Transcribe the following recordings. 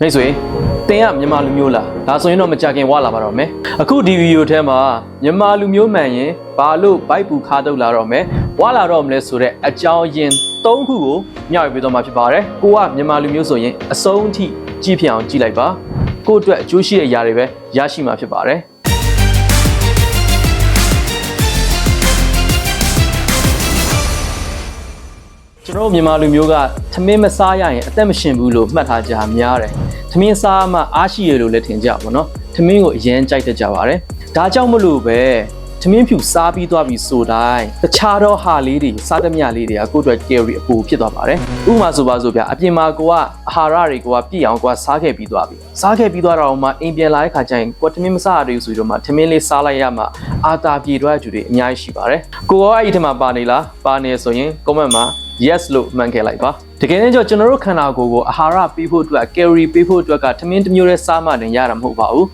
မိတ်ဆွေတင်ကမြန်မာလူမျိုးလားဒါဆိုရင်တော့မကြခင်ဝါလာပါတော့မယ်အခုဒီဗီဒီယိုထဲမှာမြန်မာလူမျိုးမှန်ရင်ဘာလို့ဘိုက်ပူခါတုတ်လာတော့မယ်ဝါလာတော့မလဲဆိုတော့အကြောင်းရင်း၃ခုကိုမျှဝေပေးတော့မှာဖြစ်ပါတယ်ကိုကမြန်မာလူမျိုးဆိုရင်အဆုံးအထိကြည့်ဖြစ်အောင်ကြည့်လိုက်ပါကို့အတွက်အကျိုးရှိတဲ့အရာတွေပဲရရှိမှာဖြစ်ပါတယ် ကျွန်တော်တို့မြန်မာလူမျိုးကသမင်းမစားရရင်အသက်မရှင်ဘူးလို့မှတ်ထားကြများတယ်။သမင်းစားမှအားရှိရလို့လည်းထင်ကြပါတော့။သမင်းကိုအရင်ကြိုက်တတ်ကြပါတယ်။ဒါကြောင့်မလို့ပဲသမင်းဖြူစားပြီးသွားပြီဆိုတိုင်းတခြားသောဟာလေးတွေစားသမျှလေးတွေကကိုယ့်အတွက် carry အပူဖြစ်သွားပါတယ်။ဥပမာဆိုပါဆိုဗျာအပြင်မှာကိုကအာဟာရတွေကိုကပြည့်အောင်ကိုကစားခဲ့ပြီးသွားပြီ။စားခဲ့ပြီးသွားတော့မှအိမ်ပြန်လာတဲ့ခါကျရင်ကိုကသမင်းမစားရသေးဘူးဆိုပြီးတော့မှသမင်းလေးစားလိုက်ရမှအာတာပြေတော့အကျူတွေအများကြီးရှိပါတယ်။ကိုကအဲ့ဒီထဲမှာပါနေလားပါနေဆိုရင် comment မှာ yes လို့မှန်ခဲ့လိုက်ပါတကယ်တမ်းကျတော့ကျွန်တော်တို့ခန္ဓာကိုယ်ကိုအာဟာရပေးဖို့အတွက် carry ပေးဖို့အတွက်ကထမင်းတစ်မျိုးနဲ့စားမှတင်ရတာမဟုတ်ပါဘူး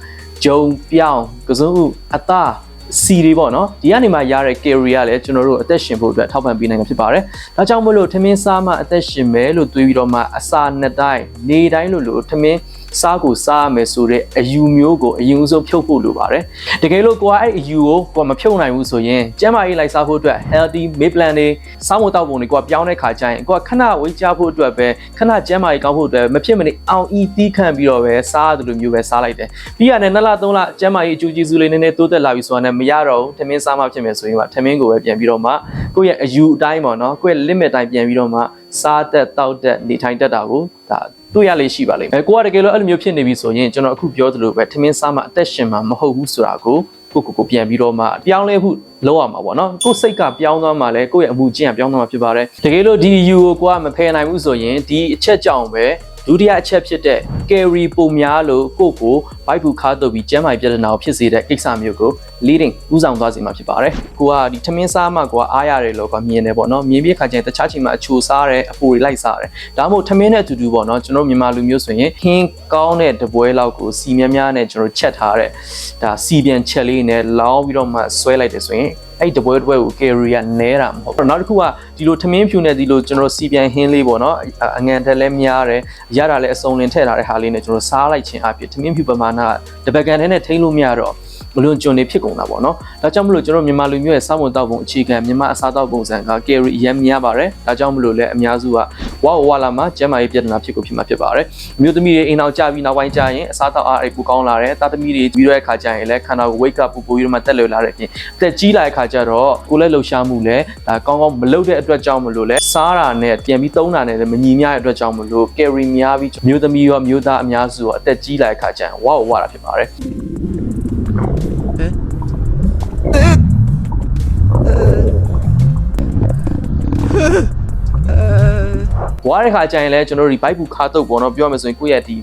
ဂျုံပြောင်းကစုံဥအသားစီတွေပေါ့နော်ဒီကနေမှရတဲ့ carry ကလည်းကျွန်တော်တို့အသက်ရှင်ဖို့အတွက်ထောက်ပံ့ပေးနိုင်မှာဖြစ်ပါတယ်ဒါကြောင့်မို့လို့ထမင်းစားမှအသက်ရှင်မယ်လို့တွေးပြီးတော့မှအစာနှစ်တိုင်းနေတိုင်းလို့လို့ထမင်း စားကိုစားရမယ်ဆိုတဲ့အယူမျိုးကိုအရင်ဆုံးဖြုတ်ဖို့လိုပါတယ်တကယ်လို့ကိုကအဲ့အယူကိုကိုကမဖြုတ်နိုင်ဘူးဆိုရင်ကျန်းမာရေးလိုက်စားဖို့အတွက် healthy meal plan တွေစားဖို့တောက်ပုံတွေကိုကပြောင်းတဲ့ခါကျရင်ကိုကခဏဝေးကြဖို့အတွက်ပဲခဏကျန်းမာရေးကောင်းဖို့အတွက်မဖြစ်မနေအောင်ဤတီးခန့်ပြီးတော့ပဲစားရတယ်လို့မျိုးပဲစားလိုက်တယ်ပြီးရတယ်နှစ်လသုံးလကျန်းမာရေးအကျိုးကျေးဇူးလေးနည်းနည်းတိုးတက်လာပြီဆိုတာနဲ့မရတော့ဘူးထမင်းစားမှဖြစ်မယ်ဆိုရင်ကထမင်းကိုပဲပြန်ပြီးတော့မှကိုယ့်ရဲ့အယူအတိုင်းပေါ့နော်ကိုယ့်ရဲ့ limit တိုင်းပြန်ပြီးတော့မှစားတက်တောက်တက်နေထိုင်တတ်တာကိုဒါ တွေ့ရလေးရှိပါလိမ့်မယ်။ကိုကတကယ်လို့အဲ့လိုမျိုးဖြစ်နေပြီဆိုရင်ကျွန်တော်အခုပြောသလိုပဲထမင်းစားမှအသက်ရှင်မှာမဟုတ်ဘူးဆိုတာကိုကိုကိုကိုပြန်ပြီးတော့မှပြောင်းလဲဖို့လောက်ရမှာပေါ့နော်ကိုယ်စိတ်ကပြောင်းသွားမှလည်းကိုယ့်ရဲ့အမှုချင်းကပြောင်းသွားမှာဖြစ်ပါတယ်တကယ်လို့ဒီ U ကိုကိုကမဖယ်နိုင်ဘူးဆိုရင်ဒီအချက်ကြောင့်ပဲဒုတိယအချက်ဖြစ်တဲ့ carry ပုံများလို့ကိုယ့်ကိုဘိုက်ဘူးခါတော့ပြီးကျမ်းမာပြဿနာကိုဖြစ်စေတဲ့ကိစ္စမျိုးကို leading ဦးဆောင်သွားစေမှာဖြစ်ပါတယ်ကိုကဒီထမင်းစားမှကိုကအားရတယ်လို့ကမြင်တယ်ပေါ့နော်မြင်ပြီးခါကျရင်တခြားချိန်မှာအချိုစားတယ်အပူတွေလိုက်စားတယ်ဒါမှမဟုတ်ထမင်းနဲ့အတူတူပေါ့နော်ကျွန်တော်မြန်မာလူမျိုးဆိုရင်ဟင်းကောင်းတဲ့တပွဲလောက်ကိုစီများများနဲ့ကျွန်တော်ချက်ထားတဲ့ဒါစီပြန်ချက်လေးနဲ့လောင်းပြီးတော့မှဆွဲလိုက်တယ်ဆိုရင်အဲ့တပွဲတပွဲကို carry ကနဲတာမဟုတ်ဘူးနောက်တစ်ခုကဒီလိုထမင်းဖြူနဲ့ဒီလိုကျွန်တော်စီပြန်ဟင်းလေးပေါ့နော်အငန်တက်လည်းများတယ်ရတာလည်းအစုံလင်ထည့်ထားတဲ့ဟာလေးနဲ့ကျွန်တော်စားလိုက်ခြင်းအပြင်ထမင်းဖြူပမာဏတပကံထဲနဲ့ထိန်းလို့မရတော့ ဘလွန်ကျွန်နေဖြစ်ကုန်တာပေါ့နော်ဒါကြောင့်မလို့ကျွန်တော်မြန်မာလူမျိုးရဲ့စောင့်ဝင်တောက်ပုံအခြေခံမြန်မာအစားတောက်ပုံစံက carry အရင်များပါတယ်ဒါကြောင့်မလို့လည်းအများစုကဝါဝါလာမှာကျန်းမာရေးပြဿနာဖြစ်ကိုဖြစ်မှာဖြစ်ပါတယ်အမျိုးသမီးတွေအိမ်အောင်ကြပြီးနောက်ပိုင်းကျရင်အစားတောက်အားအပူကောင်းလာတယ်တာသမီးတွေပြီးတော့အခါကျရင်လည်းခန္ဓာကိုယ် wake up ပူပူပြီးတော့မှတက်လွယ်လာတဲ့အပြင်အသက်ကြီးလာတဲ့အခါကျတော့ကိုယ်လည်းလှုပ်ရှားမှုလည်းဒါကောင်းကောင်းမလုပ်တဲ့အတွက်ကြောင့်မလို့လဲစားတာနဲ့ပြန်ပြီးသုံးတာနဲ့လည်းမညီမျှတဲ့အတွက်ကြောင့်မလို့ carry များပြီးမျိုးသမီးရောမျိုးသားအများစုရောအသက်ကြီးလာတဲ့အခါကျရင်ဝါဝါတာဖြစ်ပါတယ် ဝါတဲ့ခါကျရင်လည်းကျွန်တော်တို့ဒီဘိုက်ဘူးခါတုတ်ပေါ့နော်ပြောရမယ်ဆိုရင်ကိုယ့်ရဲ့ဒီ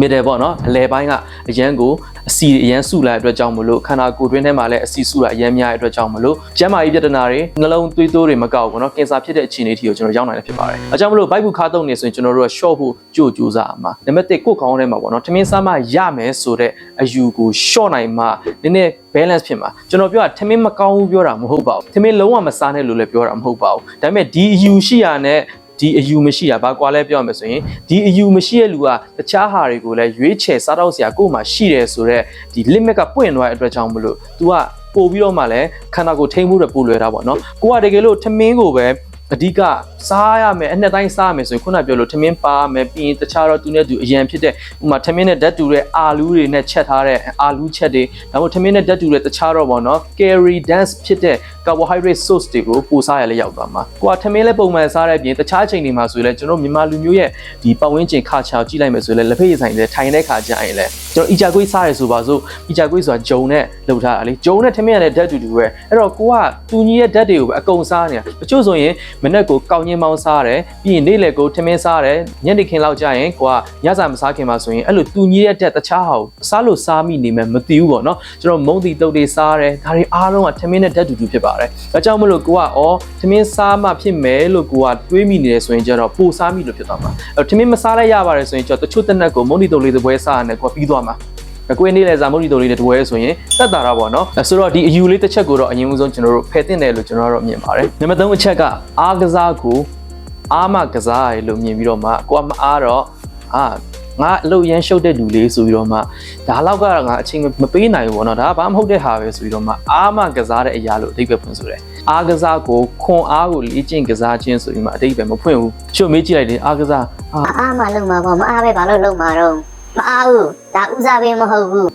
middle ပေါ့နော်အလယ်ပိုင်းကအရန်ကိုအစီအရန်စုလာတဲ့အတွက်ကြောင့်မလို့ခန္ဓာကိုယ်တွင်းထဲမှာလည်းအစီစုလာအရန်များတဲ့အတွက်ကြောင့်မလို့ကျန်းမာရေးပြဿနာတွေနှလုံးသွေးတိုးတွေမကောက်ဘူးနော်ကင်ဆာဖြစ်တဲ့အခြေအနေအထိကိုကျွန်တော်ရောက်နိုင်တယ်ဖြစ်ပါတယ်အဲကြောင့်မလို့ဘိုက်ဘူးခါတုတ်နေဆိုရင်ကျွန်တော်တို့က short ဖို့ကြို့ကြိုးစားအမှာနံပါတ်1ကိုယ်ကောင်းထဲမှာပေါ့နော်ထမင်းစားမှရမယ်ဆိုတဲ့အယူကို short နိုင်မှနည်းနည်း balance ဖြစ်မှာကျွန်တော်ပြောတာထမင်းမကောင်းဘူးပြောတာမဟုတ်ပါဘူးထမင်းလုံးဝမစားနဲ့လို့လည်းပြောတာမဟုတ်ပါဘူးဒါပေမဲ့ဒီအယူရှိရတဲ့ ဒီအယူမရှိတာဘာကွာလဲပြောရမယ်ဆိုရင်ဒီအယူမရှိတဲ့လူကတခြားဟာတွေကိုလည်းရွေးချယ်စားတော့စရာကိုယ်မှရှိတယ်ဆိုတော့ဒီ limit ကပွင့်သွားတဲ့အတွက်ကြောင့်မလို့ तू ကပို့ပြီးတော့မှလည်းခန္ဓာကိုယ်ထိမ့်မှုတွေပို့လွယ်တာပေါ့နော်ကိုကတကယ်လို့ထမင်းကိုပဲအဓိကစားရမယ်အနှစ်တိုင်းစားရမယ်ဆိုရင်ခုနပြောလို့ထမင်းပါရမယ်ပြီးရင်တခြားတော့သူနဲ့သူအရန်ဖြစ်တဲ့ဥမာထမင်းနဲ့ဓာတ်တူတဲ့အာလူးတွေနဲ့ချက်ထားတဲ့အာလူးချက်တွေဒါမှမဟုတ်ထမင်းနဲ့ဓာတ်တူတဲ့တခြားတော့ပေါ့နော် carry dance ဖြစ်တဲ့ carbohydrate source တွေကိုပိုစားရလဲရောက်သွားမှာကိုကထမင်းလည်းပုံမှန်စားတဲ့အပြင်တခြားချိန်တွေမှာဆိုရင်လည်းကျွန်တော်မြန်မာလူမျိုးရဲ့ဒီပတ်ဝန်းကျင်ခါချောက်ကြည့်လိုက်မယ်ဆိုရင်လည်းလက်ဖက်ရည်ဆိုင်တွေထိုင်တဲ့ခါကျရင်လည်းကျွန်တော်အီချာကွေးစားရဆိုပါစို့အီချာကွေးဆိုတာဂျုံနဲ့လှုပ်ထားတာလေဂျုံနဲ့ထမင်းရတဲ့ဓာတ်တူတူပဲအဲ့တော့ကိုကတူညီရဲ့ဓာတ်တွေကိုပဲအကုန်စားနေတာတချို့ဆိုရင်မနေ့ကိုကောင်းချင်းမောင်းစားတယ်ပြီးရင်နေ့လယ်ကိုထမင်းစားတယ်ညနေခင်းလောက်ကျရင်ကိုကညစာမစားခင်မှာဆိုရင်အဲ့လိုတူညီရဲ့ဓာတ်တခြားဟာကိုစားလို့စားမိနေမယ်မသိဘူးပေါ့နော်ကျွန်တော်မုံတီတုတ်တွေစားတယ်ဒါတွေအားလုံးကထမင်းနဲ့ဓာတ်တူတူဖြစ်ပါတယ်ဒါကြောင့်မလို့ကိုကအော်ထမင်းစားမှဖြစ်မယ်လို့ကိုကတွေးမိနေတယ်ဆိုရင်ကျတော့ပိုစားမိလို့ဖြစ်သွားမှာအဲ့ထမင်းမစားလိုက်ရပါတယ်ဆိုရင်ကျတော့တချို့တက်နက်ကိုမုံတီတုတ်လေးတစ်ပွဲစားရတယ်ကိုကပြီးသွားမှာအကွေးနေ့လဲဇာမုတ်ဒီတိုလေးတစ်ပွဲဆိုရင်တက်တာတော့ဗောနော်အဲဆိုတော့ဒီအယူလေးတစ်ချက်ကိုတော့အရင်ဦးဆုံးကျွန်တော်တို့ဖယ်တင်တယ်လို့ကျွန်တော်တို့မြင်ပါတယ်နံပါတ်3အချက်ကအားကစားကိုအားမကစားရလို့မြင်ပြီးတော့မှကိုကမအားတော့အာ ငါအလုပ်ရမ်းရှုပ်တဲ့လူလေးဆိုပြီးတော့မှဒါလောက်ကငါအချိန်မပေးနိုင်ဘူးပေါ့နော်ဒါကဘာမှမဟုတ်တဲ့ဟာပဲဆိုပြီးတော့မှအားမကစားတဲ့အရာလို့အဓိပ္ပာယ်ဖွင့်ဆိုတယ်အားကစားကိုခွန်အားကိုလေ့ကျင့်ကစားခြင်းဆိုပြီးမှအဓိပ္ပာယ်မဖွင့်ဘူးချို့မေးကြည့်လိုက်တယ်အားကစားအာအားမလုံမှာပေါ့မအားပဲဘာလို့လုံမှာတော့မအားဘူးဒါဥစားပေးမဟုတ်ဘူး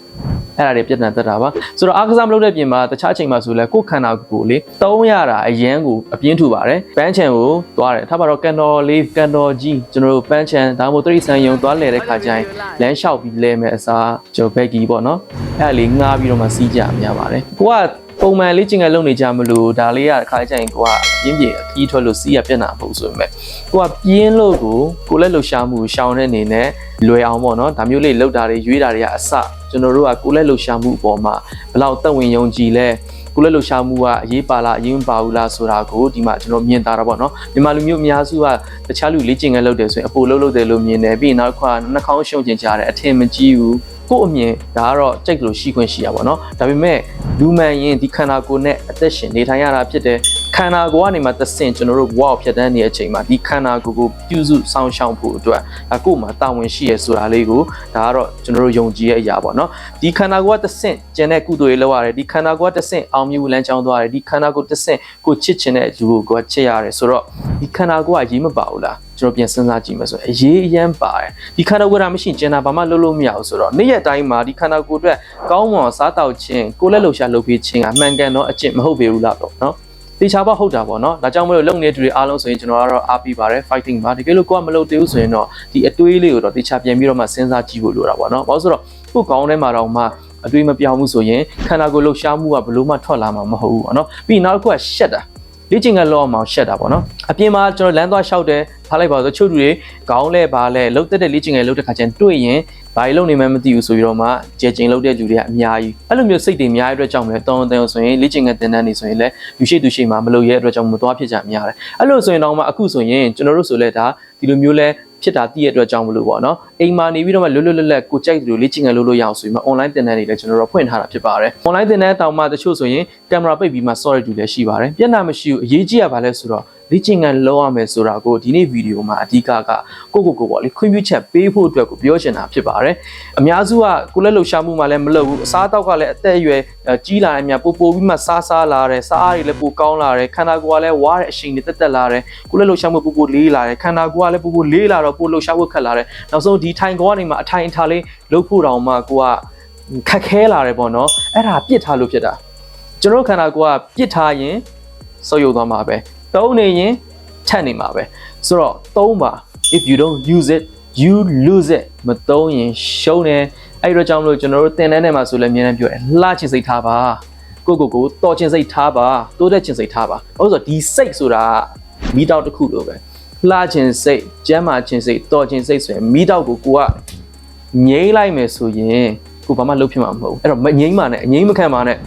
အဲ့ဒါတွေပြဿနာတက်တာပါဆိုတော့အားကစားမလုပ်တဲ့ပြင်မှာတခြားအချိန်မှာဆိုလဲကိုယ်ခန္ဓာကိုယ်လေတုံးရတာအရန်ကိုအပြင်းထူပါတယ်ပန်းချံကိုသွားတယ်ထားပါတော့ကန်တော်လေးကန်တော်ကြီးကျွန်တော်တို့ပန်းချံဒါမှမဟုတ်သတိဆန်ယုံသွားလဲတဲ့ခါကျရင်လမ်းလျှောက်ပြီးလဲမယ်အစားကျွန်တော်ဘက်ကြီးပေါ့နော်အဲ့ဒါလေးငားပြီးတော့မှစီးကြများပါတယ်ကိုကပုံမှန်လေးကျင်ငယ်လုပ်နေကြမလို့ဒါလေးကခါကျရင်ကိုကပြင်းပြင်းအခီးထွက်လို့စီးရပြက်နာဖို့ဆိုပေမဲ့ကိုကပြင်းလို့ကိုကိုလက်လှူရှားမှုရှောင်းတဲ့အနေနဲ့လွယ်အောင်ပေါ့နော်ဒါမျိုးလေးလောက်တာတွေရွေးတာတွေကအစ ကျွန်တော်တို့ကကိုလက်လှူရှားမှုအပေါ်မှာဘယ်လောက်သက်ဝင်ယုံကြည်လဲကိုလက်လှူရှားမှုကအရေးပါလားအရေးမပါဘူးလားဆိုတာကိုဒီမှာကျွန်တော်မြင်တာတာပေါ့နော်မြန်မာလူမျိုးအများစုကတခြားလူလေ့ကျင့်ငယ်လုပ်တယ်ဆိုရင်အပိုလုပ်လုပ်တယ်လို့မြင်တယ်ပြီးရင်နောက်တစ်ခါနှာခေါင်းရှုံကျင်ကြတယ်အထင်မကြီးဘူးကို့အမြင်ဒါကတော့ကြိုက်လို့ရှိခွင့်ရှိရပါတော့ဒါပေမဲ့လူမှန်ရင်ဒီခန္ဓာကိုယ်နဲ့အသက်ရှင်နေထိုင်ရတာဖြစ်တယ် ခန္ဓာကိုယ်ကနေမှသဆင့်ကျွန်တော်တို့ဘဝကိုဖြတ်တန်းနေတဲ့အချိန်မှာဒီခန္ဓာကိုယ်ကိုပြုစုစောင့်ရှောက်ဖို့အတွက်ဒါကိုယ်မှာတာဝန်ရှိရဆိုတာလေးကိုဒါကတော့ကျွန်တော်တို့ယုံကြည်ရဲ့အရာပေါ့နော်ဒီခန္ဓာကိုယ်ကသဆင့်ကျန်တဲ့ကုသိုလ်တွေလုပ်ရတယ်ဒီခန္ဓာကိုယ်ကသဆင့်အောင်မြင်လမ်းကြောင်းသွားရတယ်ဒီခန္ဓာကိုယ်သဆင့်ကိုချစ်ချင်တဲ့လူကိုကိုယ်ချစ်ရတယ်ဆိုတော့ဒီခန္ဓာကိုယ်ကရေးမပါဘူးလားကျွန်တော်ပြန်စဉ်းစားကြည့်မယ်ဆိုရင်အရေးအယမ်းပါတယ်ဒီခန္ဓာကိုယ်ကမရှိရင်ကျန်တာဘာမှလုပ်လို့မရဘူးဆိုတော့နေ့ရက်တိုင်းမှာဒီခန္ဓာကိုယ်အတွက်ကောင်းမွန်စားတောက်ခြင်းကိုယ်လက်လှူရှာလုပ်ပြီးခြင်းကမှန်ကန်တော့အကျင့်မဟုတ်ပေဘူးလားတော့နော် တေချာပေါဟုတ်တာပေါ့နော်ဒါကြောင့်မလို့လုံနေတဲ့သူတွေအားလုံးဆိုရင်ကျွန်တော်ကတော့အားပေးပါတယ် fighting ပါတကယ်လို့ကိုကမလုပ်သေးဘူးဆိုရင်တော့ဒီအတွေးလေးကိုတော့တေချာပြန်ပြီးတော့မှစဉ်းစားကြည့်ဖို့လိုတာပေါ့နော်ဘာလို့ဆိုတော့ကိုယ်ကောင်းထဲမှာတော့မှအတွေးမပြောင်းဘူးဆိုရင်ခန္ဓာကိုယ်လှုပ်ရှားမှုကဘလို့မှထွက်လာမှာမဟုတ်ဘူးပေါ့နော်ပြီးရင်နောက်တစ်ခုကရှက်တာ လေ့ကျင့်ခန်းလောက်အောင်ရှက်တာပေါ့နော်အပြင်မှာကျွန်တော်လမ်းသွားလျှောက်တယ်ထားလိုက်ပါဆိုချို့လူတွေခေါင်းလဲပါလဲလှုပ်သက်တဲ့လေ့ကျင့်ခန်းလှုပ်တဲ့ခါကျရင်တွေ့ရင်ဘာလို့လုံနေမှမသိဘူးဆိုပြီးတော့မှကြဲကျင်လှုပ်တဲ့လူတွေကအများကြီးအဲ့လိုမျိုးစိတ်တွေအများကြီးအတွက်ကြောင့်မလဲတောင်းတန်းဆိုရင်လေ့ကျင့်ခန်းတင်တန်းနေဆိုရင်လည်းလူရှိသူရှိမှမလုပ်ရဲအတွက်ကြောင့်မသွားဖြစ်ကြများတယ်အဲ့လိုဆိုရင်တော့မှအခုဆိုရင်ကျွန်တော်တို့ဆိုလဲဒါဒီလိုမျိုးလဲ ဖြစ်တာတည့်ရအတွက်ကြောင့်မလို့ပေါ့နော်အိမ်မှာနေပြီးတော့မှလွတ်လွတ်လပ်လပ်ကိုကြိုက်တယ်လို့လေ့ကျင့်ခန်းလုပ်လို့ရအောင်ဆိုပြီးမှ online သင်တန်းတွေလည်းကျွန်တော်တို့ဖွင့်ထားတာဖြစ်ပါတယ် online သင်တန်းတောင်မှတချို့ဆိုရင်ကင်မရာပိတ်ပြီးမှ sorry တူလည်းရှိပါတယ်ပြဿနာမရှိဘူးအရေးကြီးရပါလဲဆိုတော့ လေ့ကျင့်ခန်းလုပ်ရမယ်ဆိုတာကိုဒီနေ့ဗီဒီယိုမှာအဓိကကကိုကိုကိုပေါ့လေခွင့်ပြုချက်ပေးဖို့အတွက်ကိုပြောချင်တာဖြစ်ပါတယ်အများစုကကိုလက်လှူရှာမှုမှလည်းမလုပ်ဘူးအစားအသောက်ကလည်းအသက်အရွယ်ကြီးလာတဲ့များပို့ပို့ပြီးမှစားစားလာတယ်စားအားတွေလည်းပိုကောင်းလာတယ်ခန္ဓာကိုယ်ကလည်းဝါတဲ့အချိန်တွေတက်တက်လာတယ်ကိုလက်လှူရှာမှုပို့ပို့လေးလာတယ်ခန္ဓာကိုယ်ကလည်းပို့ပို့လေးလာတော့ပို့လှူရှာဖို့ခက်လာတယ်နောက်ဆုံးဒီထိုင်ကောကနေမှအထိုင်အထားလေးလှုပ်ဖို့တောင်မှကိုကခက်ခဲလာတယ်ပေါ့နော်အဲ့ဒါပြစ်ထားလို့ဖြစ်တာကျွန်တော်ခန္ဓာကိုယ်ကပြစ်ထားရင်ဆုပ်ယုပ်သွားမှာပဲ တုံးနေရင်ထက်နေမှာပဲဆိုတော့သုံးပါ if you don't use it you lose it မသုံးရင်ရှုံးတယ်အဲ့တော့ကြောင့်မလို့ကျွန်တော်တို့သင်တန်းထဲမှာဆိုလည်းအများနဲ့ပြောတယ်လှချင်စိတ်ထားပါကိုကိုကိုတော်ချင်စိတ်ထားပါတိုးတက်ချင်စိတ်ထားပါဟုတ်ဆိုဒီစိတ်ဆိုတာမိတောက်တစ်ခုလိုပဲလှချင်စိတ်ကျမ်းမာချင်စိတ်တော်ချင်စိတ်ဆိုရင်မိတောက်ကိုကိုကငြိမ့်လိုက်မယ်ဆိုရင်ကိုဘာမှလုပ်ဖြစ်မှာမဟုတ်ဘူးအဲ့တော့မငြိမ့်ပါနဲ့အငြိမ့်မခံပါနဲ့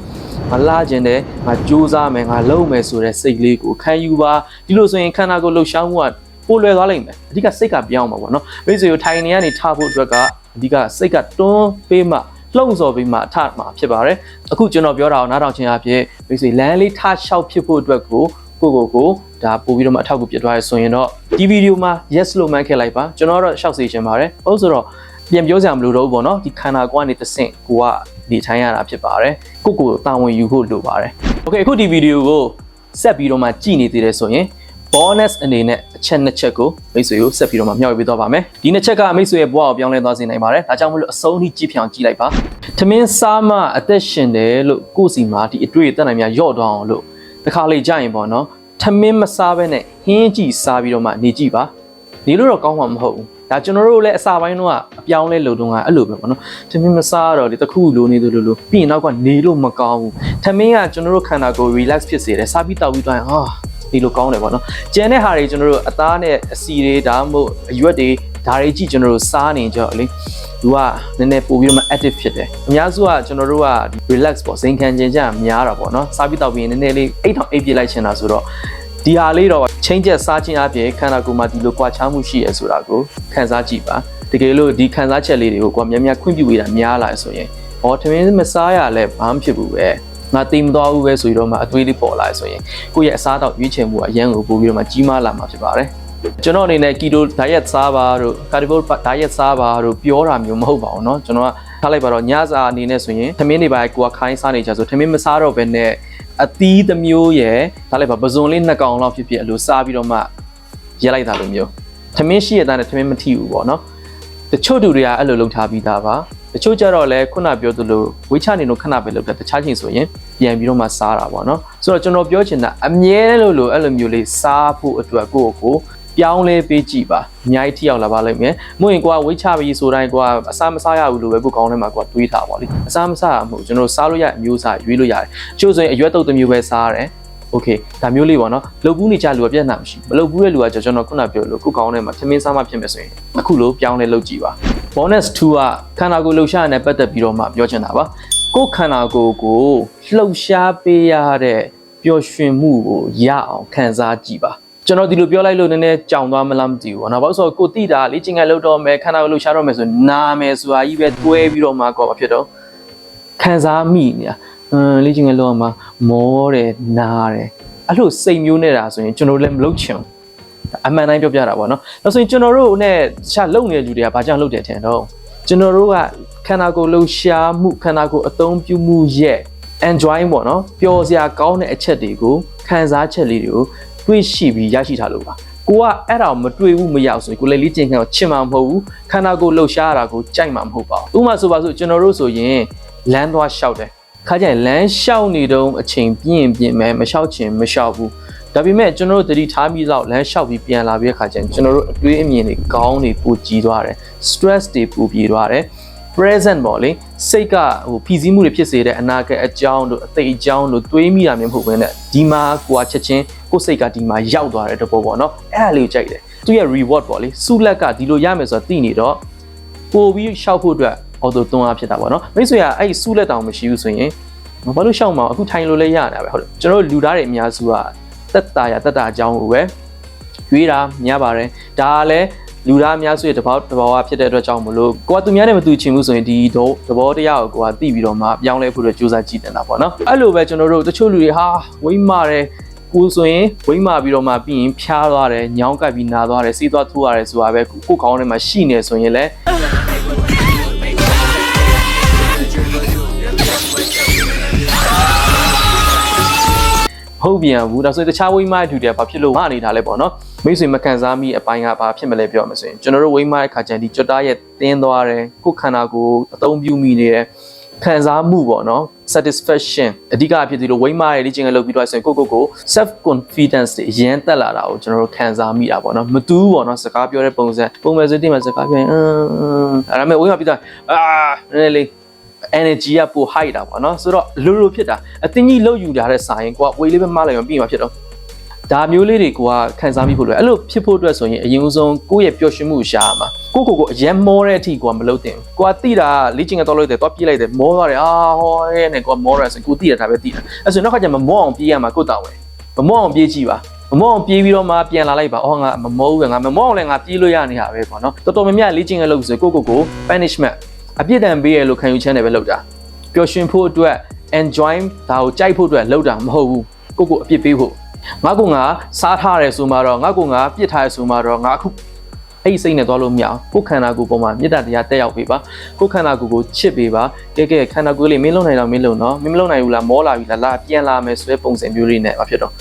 ငါလာခြင်းတယ်ငါကြိုးစားမယ်ငါလုပ်မယ်ဆိုတဲ့စိတ်လေးကိုခံယူပါဒီလိုဆိုရင်ခန္ဓာကိုယ်လှုပ်ရှားမှုကပိုလွယ်သွားလိမ့်မယ်အဓိကစိတ်ကပြောင်းမှာပေါ့နော်မိတ်ဆွေကိုထိုင်နေရနေထားဖို့အတွက်ကအဓိကစိတ်ကတွန်းပေးမှလှုံ့ဆော်ပြီးမှထမှာဖြစ်ပါတယ်အခုကျွန်တော်ပြောတာကိုနားထောင်ခြင်းအဖြစ်မိတ်ဆွေလမ်းလေးထားလျှောက်ဖြစ်ဖို့အတွက်ကိုကိုကိုကိုဒါပို့ပြီးတော့မှအထောက်အကူဖြစ်သွားရဆိုရင်တော့ဒီဗီဒီယိုမှာ yes လို့မှန်းခဲ့လိုက်ပါကျွန်တော်တော့ရှောက်စီခြင်းပါတယ်ဟုတ်ဆိုတော့ပြန်ပြောစရာမလိုတော့ဘူးပေါ့နော်ဒီခန္ဓာကိုယ်ကနေတစ်ဆင့်ကိုက နေထိုင်ရတာဖြစ်ပါတယ်ကိုကိုတာဝန်ယူဖို့လိုပါတယ် Okay အခုဒီဗီဒီယိုကိုဆက်ပြီးတော့မှကြည့်နေသေးတယ်ဆိုရင် bonus အနေနဲ့အချက်နှစ်ချက်ကိုမိတ်ဆွေကိုဆက်ပြီးတော့မှမျှဝေပေးသွားပါမယ်ဒီနှစ်ချက်ကမိတ်ဆွေရဲ့ဘဝကိုပြောင်းလဲသွားစေနိုင်ပါတယ်ဒါကြောင့်မလို့အဆုံးထိကြည့်ဖြောင်ကြည့်လိုက်ပါထမင်းစားမှအသက်ရှင်တယ်လို့ကိုယ်စီမှာဒီအတွေ့အသက်နိုင်များယော့သွားအောင်လို့တခါလေကြရင်ပေါ့နော်ထမင်းမစားဘဲနဲ့ဟင်းကြည့်စားပြီးတော့မှနေကြည့်ပါနေလို့တော့ကောင်းမှာမဟုတ်ဘူး ဒါကျွန်တော်တို့လည်းအစာပိုင်းတော့အပြောင်းလဲလုပ်တော့ကအဲ့လိုပဲပေါ့နော်ထမင်းမစားတော့လေတခုလိုနေလို့လို့ပြီးရင်နောက်ကနေလို့မကောင်းဘူးထမင်းကကျွန်တော်တို့ခန္ဓာကိုယ် relax ဖြစ်စေတယ်စားပြီးတောက်ပြီးသွားရင်ဟာဒီလိုကောင်းတယ်ပေါ့နော်ကျန်တဲ့ဟာတွေကျွန်တော်တို့အသားနဲ့အစီတွေဒါမှမဟုတ်အရွက်တွေဒါတွေကြည့်ကျွန်တော်တို့စားနေကြလေသူကနည်းနည်းပို့ပြီးတော့မှ active ဖြစ်တယ်အများစုကကျွန်တော်တို့က relax ပေါ့စိန်ခံခြင်းကြများတာပေါ့နော်စားပြီးတောက်ပြီးရင်နည်းနည်းလေးအိတ်ထောင်အိတ်ပြစ်လိုက်ချင်တာဆိုတော့ ဒီဟာလေးတော့ချင်းချက်စားခြင်းအပြင်ခန္ဓာကိုယ်မှာဒီလိုကွာခြားမှုရှိရဆိုတာကိုခံစားကြည့်ပါတကယ်လို့ဒီခံစားချက်လေးတွေကိုကိုယ်များများခွင့်ပြုပေးတာများလာဆိုရင်ဟောထမင်းမစားရလဲဘာမှဖြစ်ဘူးပဲငါတိမ်မသွားဘူးပဲဆိုပြီးတော့မှအသွေးလေးပေါ်လာဆိုရင်ကိုယ့်ရဲ့အစားအသောက်ရွေးချယ်မှုကအရန်ကိုပို့ပြီးတော့မှကြီးမားလာမှာဖြစ်ပါတယ် ကျွန်တော်အနေနဲ့ keto diet စားပါတို့ carnivore diet စားပါတို့ပြောတာမျိုးမဟုတ်ပါဘူးเนาะကျွန်တော်ကထားလိုက်ပါတော့ညစာအနေနဲ့ဆိုရင်သမင်းတွေပါကိုကခိုင်းစားနေကြဆိုသမင်းမစားတော့ဘဲနဲ့ အသီးတစ်မျိုးရယ်ဒါလည်းပါပဇွန်လေးနှစ်ကောင်လောက်ဖြစ်ဖြစ်အလိုစားပြီးတော့မှရက်လိုက်တာလိုမျိုးထမင်းရှိရတဲ့ထမင်းမထီဘူးပေါ့နော်တချို့သူတွေကအဲ့လိုလုပ်ထားပြီးသားပါတချို့ကြတော့လဲခုနပြောသလိုဝေးချနေလို့ခဏပဲလုပ်တယ်တခြားချိန်ဆိုရင်ပြန်ပြီးတော့မှစားတာပေါ့နော်ဆိုတော့ကျွန်တော်ပြောချင်တာအမြဲလို့လို့အဲ့လိုမျိုးလေးစားဖို့အတွက်ကိုယ့်ကိုယ် ပြောင်းလဲပေးကြည့်ပါအများကြီးထိရောက်လာပါလိမ့်မယ်။မို့ရင်ကိုကဝိတ်ချပြီးဆိုတိုင်းကိုကအစားမစားရဘူးလို့ပဲကိုကောင်းထဲမှာကိုကတွေးထားပါလိမ့်။အစားမစားရမှုကျွန်တော်တို့စားလို့ရအမျိုးအစားရွေးလို့ရတယ်။ကျို့ဆိုရင်အရွက်တုပ်တစ်မျိုးပဲစားရတယ်။ Okay ဒါမျိုးလေးပေါ့နော်။လုပ်ဘူးနေကြလူကပြဿနာမရှိဘူး။မလုပ်ဘူးတဲ့လူကကျွန်တော်ခုနပြောလို့ကိုကောင်းထဲမှာသမင်းစားမှဖြစ်မယ်ဆိုရင်အခုလိုပြောင်းလဲလုပ်ကြည့်ပါ။ bonus 2ကခန္ဓာကိုယ်လှုပ်ရှားရတဲ့ပတ်သက်ပြီးတော့မှပြောချင်တာပါ။ကိုယ်ခန္ဓာကိုယ်ကိုလှုပ်ရှားပေးရတဲ့ပျော်ရွှင်မှုကိုရအောင်ခံစားကြည့်ပါ။ ကျွန်တော်ဒီလိုပြောလိုက်လို့နည်းနည်းကြောင်သွားမလားမသိဘူး။နော်ဘာလို့ဆိုတော့ကိုတိတာလေ့ကျင့်ခန်းလုပ်တော့မယ်ခန္ဓာကိုယ်လှုပ်ရှားတော့မယ်ဆိုနာမယ်ဆိုတာကြီးပဲတွဲပြီးတော့မှကောဘာဖြစ်တော့ခံစားမိနေတာ။အင်းလေ့ကျင့်ခန်းလုပ်အောင်မှမောတယ်နားတယ်အဲ့လိုစိတ်မျိုးနေတာဆိုရင်ကျွန်တော်လည်းမလုပ်ချင်ဘူး။အမှန်တိုင်းပြောပြတာပေါ့နော်။ဒါဆိုရင်ကျွန်တော်တို့နဲ့ရှာလုံနေတဲ့လူတွေကဘာကြောင့်လုပ်တယ်ထင်တော့ကျွန်တော်တို့ကခန္ဓာကိုယ်လှုပ်ရှားမှုခန္ဓာကိုယ်အသုံးပြုမှုရဲ့ enjoy ပေါ့နော်ပျော်စရာကောင်းတဲ့အချက်တွေကိုခံစားချက်လေးတွေကို တွေးရှိပြီးရရှိထားလို့ပါကိုကအဲ့ဒါကိုမတွေးဘူးမရအောင်ဆိုရင်ကိုလည်းလေ့ကျင့်ခန်းကိုချင်မှာမဟုတ်ဘူးခန္ဓာကိုယ်လှုပ်ရှားရတာကိုကြိုက်မှာမဟုတ်ပါဘူးဥပမာဆိုပါစို့ကျွန်တော်တို့ဆိုရင်လမ်းသွားလျှောက်တယ်ခါကျရင်လမ်းလျှောက်နေတုန်းအချိန်ပြင်းပြင်းမယ်မလျှောက်ချင်မလျှောက်ဘူးဒါပေမဲ့ကျွန်တော်တို့တတိထားပြီးတော့လမ်းလျှောက်ပြီးပြန်လာပြီးတဲ့ခါကျရင်ကျွန်တော်တို့အတွေးအမြင်တွေကောင်းတွေပိုကြီးသွားတယ် stress တွေပိုပြေသွားတယ် present ပေါ့လေစိတ်ကဟိုဖြည့်ဆည်းမှုတွေဖြစ်စေတဲ့အနာဂတ်အကြောင်းတို့အသိအကြောင်းတို့တွေးမိတာမျိုးမဟုတ်ဘဲနဲ့ဒီမှာကိုကချက်ချင်းကိုယ်စိတ်ကဒီမှာရောက်သွားတဲ့တဘောပေါ့နော်အဲ့ဒါလေးကိုကြိုက်တယ်သူရဲ့ reward ပေါ့လေစုလက်ကဒီလိုရမယ်ဆိုတာသိနေတော့ပို့ပြီးရှောက်ဖို့အတွက်အော်တိုတွန်းအားဖြစ်တာပေါ့နော်မိတ်ဆွေကအဲ့ဒီစုလက်တောင်မရှိဘူးဆိုရင်ဘာလို့ရှောက်မအောင်အခုထိုင်လို့လည်းရနေတာပဲဟုတ်တယ်ကျွန်တော်တို့လူသားတွေအများစုကတက်တာရတက်တာအကြောင်းကိုပဲရွေးတာများပါတယ်ဒါကလည်း လူသားအများစုရဲ့တဘောတဘောဖြစ်တဲ့အတွက်ကြောင့်မလို့ကိုကသူများနဲ့မတူချင်ဘူးဆိုရင်ဒီတော့တဘောတရားကိုကိုကသိပြီးတော့မှပြောင်းလဲဖို့အတွက်ကြိုးစားကြည့်တင်တာပေါ့နော်အဲ့လိုပဲကျွန်တော်တို့တချို့လူတွေဟာဝိမာတယ်ကိုဆိုရင်ဝိမာပြီးတော့မှပြီးရင်ဖျားသွားတယ်ညောင်းကပ်ပြီးနာသွားတယ်စီးသွားထိုးရတယ်ဆိုတာပဲကိုကောင်းထဲမှာရှိနေဆိုရင်လည်း ဟုတ်ပြန်ဘူးဒါဆိုရင်တခြားဝိမားတူတွေကဘာဖြစ်လို့မနေတာလဲပေါ့နော်မိတ်ဆွေမကန်စားမိအပိုင်းကဘာဖြစ်မလဲပြောရမှာဆိုရင်ကျွန်တော်တို့ဝိမားရဲ့ခါကျန်ဒီကြွတားရဲ့တင်းသွားတယ်ကိုယ်ခန္ဓာကိုယ်အသုံးပြုမိနေတယ်ခံစားမှုပေါ့နော် satisfaction အဓိကအဖြစ်ဒီလိုဝိမားရဲ့လေ့ကျင့်ခန်းလုပ်ပြီးတော့ဆိုရင်ကိုကိုကို self confidence တွေအရင်တက်လာတာကိုကျွန်တော်တို့ခံစားမိတာပေါ့နော်မတူးပေါ့နော်စကားပြောတဲ့ပုံစံပုံမှန်ဆိုတင်မှာစကားပြောရင်အင်းအဲ့ဒါမဲ့ဝိမားပြီးတော့အာနည်းနည်းလေး energy ကပို high တာပေါ့နော်ဆိုတော့လူလူဖြစ်တာအတင်းကြီးလောက်ယူတာတဲ့စာရင်ကိုကဝေးလေးပဲမလိုက်ရင်ပြီးမှာဖြစ်တော့ဒါမျိုးလေးတွေကိုကခံစားမိဖို့လိုအဲ့လိုဖြစ်ဖို့အတွက်ဆိုရင်အရင်ဆုံးကိုယ့်ရဲ့ပျော်ရွှင်မှုကိုရှာရမှာကိုကိုကိုအရင်မောတဲ့အထိကိုကမလုပ်တင်ဘူးကိုကတိတာလေ့ကျင့်ကတော့လို့တယ်တော့ပြေးလိုက်တယ်မောသွားတယ်အာဟောရဲနဲ့ကိုကမောရဆိုကိုတိတာဒါပဲတိတာအဲ့ဆိုနောက်ခါကျမမောအောင်ပြေးရမှာကိုတောင်းဝင်မမောအောင်ပြေးကြည့်ပါမမောအောင်ပြေးပြီးတော့မှပြန်လာလိုက်ပါအော်ငါမမောဘူးငါမမောအောင်လည်းငါပြေးလို့ရနေတာပဲပေါ့နော်တော်တော်များများလေ့ကျင့်ရလို့ဆိုကိုကိုကို punishment အပြစ်ဒဏ်ပေးရလို့ခံယူချက်နဲ့ပဲလုပ်တာပျော်ရွှင်ဖို့အတွက် enjoy ဒါကိုကြိုက်ဖို့အတွက်လုပ်တာမဟုတ်ဘူးကိုကိုအပြစ်ပေးဖို့ငါကငါစားထားတယ်ဆိုမှတော့ငါကငါပြစ်ထားတယ်ဆိုမှတော့ငါအခုအဲ့ဒီစိတ်နဲ့သွားလို့မရအောင်ကိုယ်ခန္ဓာကိုယ်ပေါ်မှာမေတ္တာတရားတက်ရောက်ပေးပါကိုယ်ခန္ဓာကိုယ်ကိုချစ်ပေးပါကဲကဲခန္ဓာကိုယ်လေးမင်းလုံးနိုင်တော့မင်းလုံးနော်မင်းမလုံးနိုင်ဘူးလားမောလာပြီလားလာပြန်လာမယ်ဆိုတဲ့ပုံစံမျိုးလေးနဲ့မဖြစ်တော့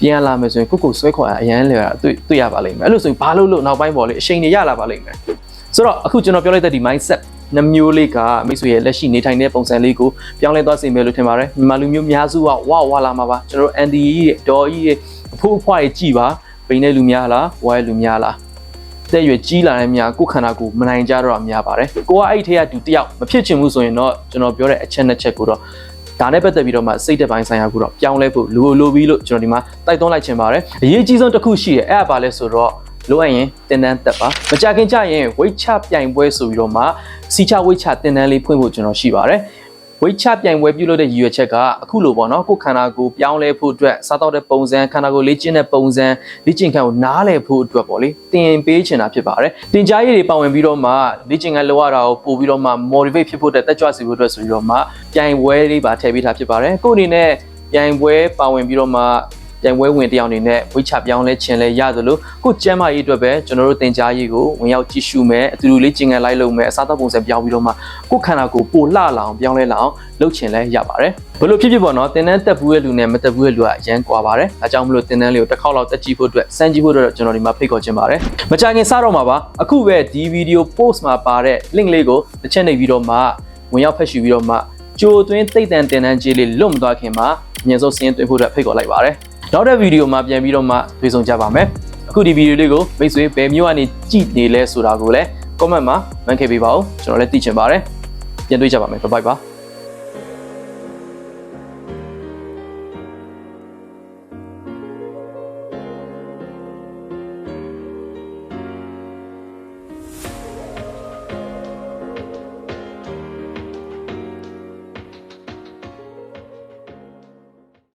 ပြန်လာမယ်ဆိုရင်ကိုကိုဆွဲခေါ်ရအရန်လေရတွေ့တွေ့ရပါလိမ့်မယ်အဲ့လိုဆိုရင်ဘာလို့လို့နောက်ပိုင်းပေါ်လေအချိန်တွေရလာပါလိမ့်မယ်ဆိုတော့အခုကျွန်တော်ပြောလိုက်တဲ့ဒီ mindset နှမျိုးလေးကမိတ်ဆွေရဲ့လက်ရှိနေထိုင်တဲ့ပုံစံလေးကိုပြောင်းလဲသွားစေမယ်လို့ထင်ပါတယ်မြန်မာလူမျိုးများစုကဝဝလာမှာပါကျွန်တော်တို့ NDE ရဲ့ဒေါ်ကြီးရဲ့အဖိုးအဖွားရဲ့ကြည်ပါပိန်တဲ့လူများလားဝါရဲ့လူများလားတဲ့ရွယ်ကြီးလာတဲ့များကိုယ်ခန္ဓာကိုယ်မနိုင်ကြတော့များပါတယ်ကိုကအဲ့ဒီထဲကတူတယောက်မဖြစ်ချင်ဘူးဆိုရင်တော့ကျွန်တော်ပြောတဲ့အချက်နှစ်ချက်ကိုတော့ဒါနဲ့ပတ်သက်ပြီးတော့မှစိတ်သက်ပိုင်းဆိုင်ရာကိုတော့ပြောင်းလဲဖို့လိုလိုပြီးလို့ကျွန်တော်ဒီမှာတိုက်တွန်းလိုက်ချင်ပါတယ်အရေးကြီးဆုံးတစ်ခုရှိတယ်အဲ့ဒါပါလဲဆိုတော့ လိုအပ်ရင်တင်တန်းတက်ပါမကြခင်ကြရင်ဝိတ်ချပြိုင်ပွဲဆိုပြီးတော့မှစီချဝိတ်ချတင်တန်းလေးဖွင့်ဖို့ကျွန်တော်ရှိပါတယ်ဝိတ်ချပြိုင်ပွဲပြုလုပ်တဲ့ရည်ရွယ်ချက်ကအခုလိုပေါ့နော်ကိုယ်ခန္ဓာကိုယ်ပြောင်းလဲဖို့အတွက်စားတော့တဲ့ပုံစံခန္ဓာကိုယ်လေ့ကျင့်တဲ့ပုံစံလေ့ကျင့်ခန်းကိုနားလည်ဖို့အတွက်ပေါ့လေတင်ပေးချင်တာဖြစ်ပါတယ်တင်ကြားရေးတွေပါဝင်ပြီးတော့မှလေ့ကျင့်ခန်းလုပ်ရတာကိုပို့ပြီးတော့မှ motivate ဖြစ်ဖို့အတွက်တက်ကြွစေဖို့အတွက်ဆိုပြီးတော့မှပြိုင်ပွဲလေးပါထည့်ပေးထားဖြစ်ပါတယ်ကိုယ့်အနေနဲ့ပြိုင်ပွဲပါဝင်ပြီးတော့မှ တိုင်ပွဲဝင်တယောက်အနေနဲ့ဝိတ်ချပြောင်းလဲခြင်းလဲရသလိုကိုကျမ်းမာရေးအတွက်ပဲကျွန်တော်တို့တင် जा ရေးကိုဝင်ရောက်ကြည့်ရှုမယ်အတူတူလေးကျင်ငယ်လိုက်လုပ်မယ်အစားအသောက်ပုံစံပြောင်းပြီးတော့မှကိုခန္ဓာကိုယ်ပိုလှလာအောင်ပြောင်းလဲလာအောင်လုပ်ခြင်းလဲရပါတယ်ဘလို့ဖြစ်ဖြစ်ပေါ့နော်တင်တန်းတက်ဘူးရဲ့လူနဲ့မတက်ဘူးရဲ့လူကအရန်ကွာပါတယ်အဲကြောင့်မလို့တင်တန်းလေးကိုတစ်ခေါက်လောက်တက်ကြည့်ဖို့အတွက်စမ်းကြည့်ဖို့အတွက်ကျွန်တော်ဒီမှာဖိတ်ခေါ်ခြင်းပါတယ်မကြခင်စတော့မှာပါအခုပဲဒီဗီဒီယို post မှာပါတဲ့ link လေးကိုတစ်ချက်နေပြီးတော့မှဝင်ရောက်ဖတ်ရှုပြီးတော့မှကြိုသွင်းတိတ်တန်တင်တန်းကြီးလေးလွတ်မသွားခင်မှာအမြဲဆုံးစင်းသွင်းဖို့အတွက်ဖိတ်ခေါ်လိုက်ပါတယ် နောက်တဲ့ဗီဒီယိုမှာပြန်ပြီးတော့မှတွေ့ဆုံကြပါမယ်အခုဒီဗီဒီယိုလေးကိုမိတ်ဆွေဘယ်မျိုးကနေကြည့်နေလဲဆိုတာကိုလည်း comment မှာမှန်ခဲ့ပေးပါဦးကျွန်တော်လည်းသိချင်ပါတယ်ပြန်တွေ့ကြပါမယ်ဘိုင်ဘိုင်ပါ